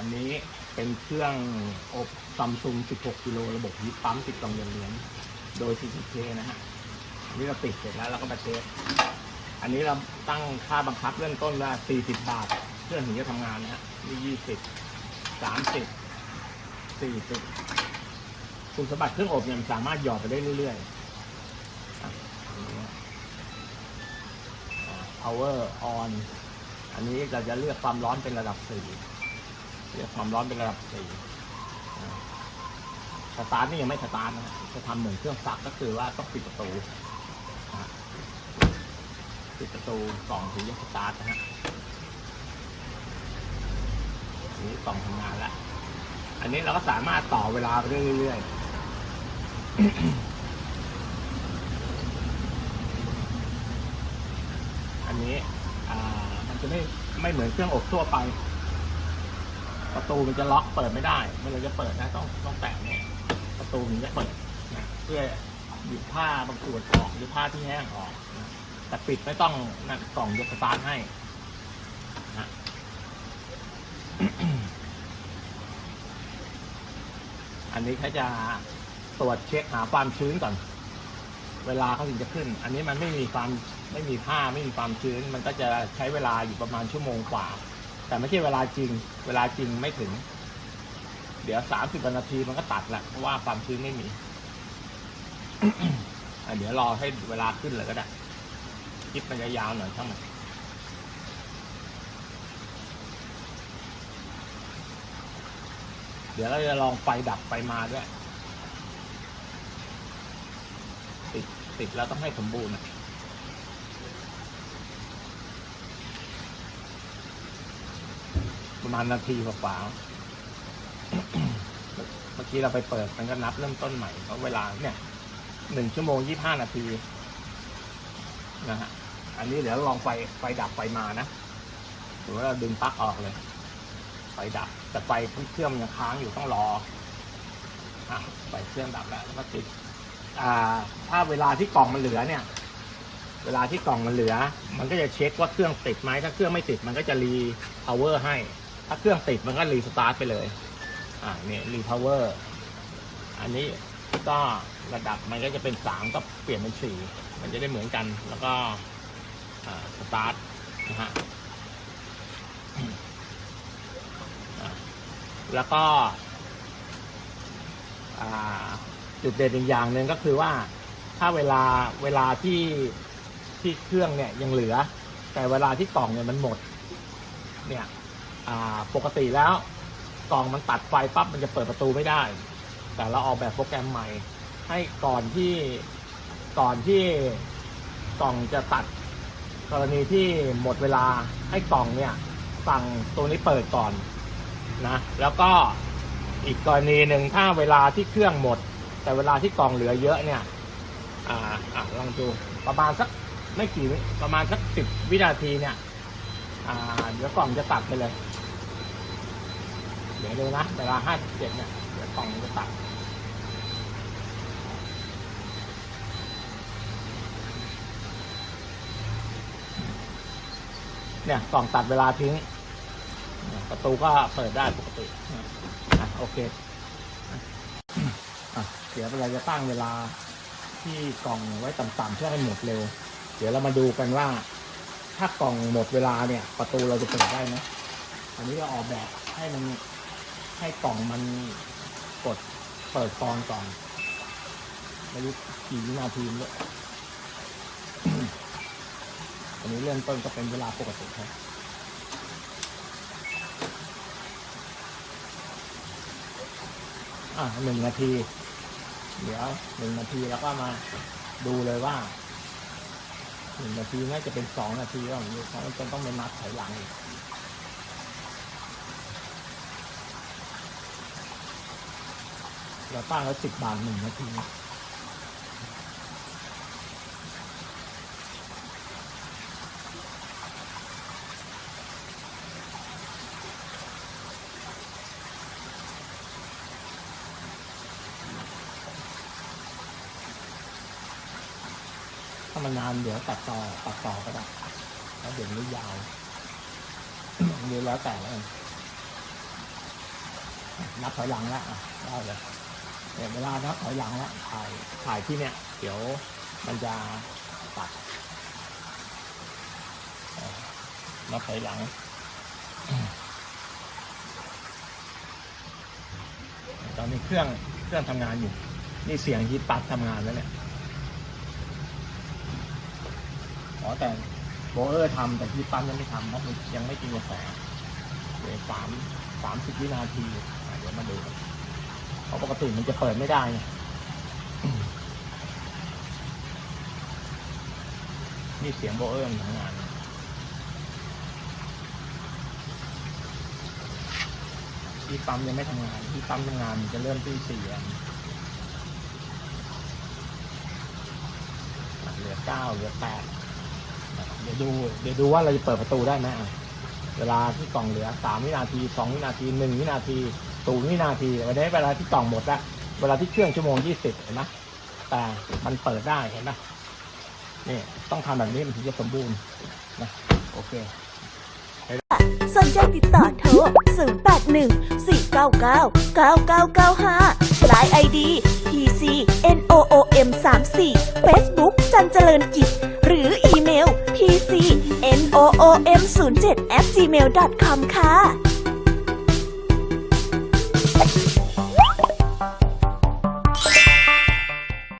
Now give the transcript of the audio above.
อันนี้เป็นเครื่องอบซัมซุง 16 กิโลระบบฮิตปั๊มติดกล่องเหรียญโดย CCK นะฮะอันนี้เราติดเสร็จแล้วเราก็มาเทสอันนี้เราตั้งค่าบังคับเริ่มต้นว่า 40 บาทเครื่องถึงจะทำงานนะฮะนี่20 30 40คุณสมบัติเครื่องอบเนี่ยมันสามารถหยอดไปได้เรื่อยๆอ่อันนี้อ่า power on อันนี้เราจะเลือกความร้อนเป็นระดับสี่ เลือกความร้อนเป็นระดับสี่สตาร์ทนี่ยังไม่สตาร์ทนะจะทำเหมือนเครื่องซักก็คือว่าต้องปิดประตูปิดประตูกล่องถึงจะสตาร์ทนะฮะนี้กล่องทำงานแล้ว อันนี้เราก็สามารถต่อเวลาไปเรื่อยๆ อันนี้อ่ามันจะไม่ไม่เหมือนเครื่องอบทั่วไป ประตูมันจะล็อกเปิดไม่ได้เมื่อเราจะเปิดนะต้องต้องแตะเนี่ยประตูมันจะเปิดนะเพื่อหยิบผ้าบางส่วนออกหรือผ้าที่แห้งออกนะแต่ปิดไม่ต้องนั่นกล่องจะสตาร์ทให้นะอันนี้เขาจะตรวจเช็คหาความชื้นก่อน เวลาเขาถึงจะขึ้น อันนี้มันไม่มีความไม่มีผ้าไม่มีความชื้น มันก็จะใช้เวลาอยู่ประมาณชั่วโมงกว่า แต่ไม่ใช่เวลาจริง เวลาจริงไม่ถึง เดี๋ยวสามสิบนาทีมันก็ตัดแหละเพราะว่าความชื้นไม่มีเดี๋ยวรอให้เวลาขึ้นเลยก็ได้คลิปมันจะยาวหน่อยช่างมันเดี๋ยวเราจะลองไฟดับไฟมาด้วย ติดติดแล้วต้องให้สมบูรณ์อะ ประมาณนาทีกว่าเมื่อกี้เราไปเปิดมันก็นับเริ่มต้นใหม่เพราะเวลาเนี่ยหนึ่งชั่วโมงยี่ห้านาทีนะฮะอันนี้เดี๋ยวลองไฟไฟดับไฟมานะหรือว่าเราดึงปลั๊กออกเลย ไฟดับ แต่ไฟเครื่องยังค้างอยู่ต้องรออะไฟเครื่องดับแล้วแล้วก็ติดอ่า ถ้าเวลาที่กล่องมันเหลือเนี่ย เวลาที่กล่องมันเหลือ มันก็จะเช็คว่าเครื่องติดไหมถ้าเครื่องไม่ติดมันก็จะรี power ให้ ถ้าเครื่องติดมันก็รีสตาร์ทไปเลย อ่าเนี่ยรี power อันนี้ก็ระดับมันก็จะเป็นสามก็เปลี่ยนเป็นสี่มันจะได้เหมือนกัน แล้วก็อ่าสตาร์ทนะฮะแล้วก็จุดเด่นอีกอย่างหนึ่งก็คือว่าถ้าเวลาเวลาที่ที่เครื่องเนี่ยยังเหลือ แต่เวลาที่กล่องเนี่ยมันหมด เนี่ย ปกติแล้วกล่องมันตัดไฟปั๊บมันจะเปิดประตูไม่ได้ แต่เราออกแบบโปรแกรมใหม่ ให้ก่อนที่ก่อนที่กล่องจะตัดกรณีที่หมดเวลาให้กล่องเนี่ยสั่งตัวนี้เปิดก่อนนะแล้วก็อีกกรณีหนึ่งถ้าเวลาที่เครื่องหมด แต่เวลาที่กล่องเหลือเยอะเนี่ยอ่าอะลองดูประมาณสักไม่กี่ประมาณสักสิบวินาทีเนี่ยอ่าเดี๋ยวกล่องจะตัดไปเลย เดี๋ยวดูนะเวลาห้าสิบเจ็ดเนี่ยเดี๋ยวกล่องจะตัดเนี่ยกล่องตัดเวลาทิ้ง ประตูก็เปิดได้ปกติอะโอเคอะเดี๋ยวเราจะตั้งเวลาที่กล่องไว้ต่ำๆเพื่อให้หมดเร็ว เดี๋ยวเรามาดูกันว่า ถ้ากล่องหมดเวลาเนี่ย ประตูเราจะเปิดได้ไหมอันนี้ก็ออกแบบให้มัน ให้กล่องมันกดเปิดกรองก่อนไม่รู้กี่วินาทีเนี่ยอันนี้เริ่มต้นก็เป็นเวลาปกติครับอะหนึ่งนาที เดี๋ยวหนึ่งนาทีแล้วก็มาดูเลยว่าหนึ่งนาทีน่าจะเป็นสองนาทีแล้วอย่างนี้เพราะมันจะต้องเป็นนับถอยหลังอีก เราตั้งไว้สิบบาทหนึ่งนาทีถ้ามันนานเดี๋ยวตัดต่อตัดต่อก็ได้แล้วเดี๋ยวนี้ยาวอันนี้แล้วแต่แล้วกันนับถอยหลังแล้วอะได้เลย เนี่ยเวลานับถอยหลังแล้วถ่ายถ่ายที่เนี่ย เดี๋ยวมันจะตัดอะนับถอยหลังตอนนี้เครื่องเครื่องทำงานอยู่ นี่เสียงฮีทปลั๊กทำงานแล้วเนี่ยอ๋อแต่โบเออร์ทำแต่ฮีทปั๊มยังไม่ทำเพราะมันยังไม่กินกาแฟเดี๋ยวสามสามสิบวินาที เดี๋ยวมาดูกัน เพราะปกติมันจะเปิดไม่ได้ไงนี่เสียงโบเออร์มันทำงานที่ปั๊มยังไม่ทำงานที่ปั๊มทำงานมันจะเริ่มที่สี่อันเหลือเก้าเหลือแปดเดี๋ยวดู เดี๋ยวดูว่าเราจะเปิดประตูได้ไหมอะ เวลาที่กล่องเหลือ 3 วินาที 2 วินาที 1 วินาที 0 วินาที วันนี้เวลาที่กล่องหมดละเวลาที่เครื่องชั่วโมง 20 เห็นไหมแต่มันเปิดได้เห็นไหมนี่ต้องทำแบบนี้มันถึงจะสมบูรณ์นะโอเคสนใจติดต่อโทร 0 8 1 4 9 9 9 9 9 5ลายไอดี pc noom 3 4 Facebook จันเจริญกิจ หรืออีเมล pc noom 0 7 gmail.com ค่ะ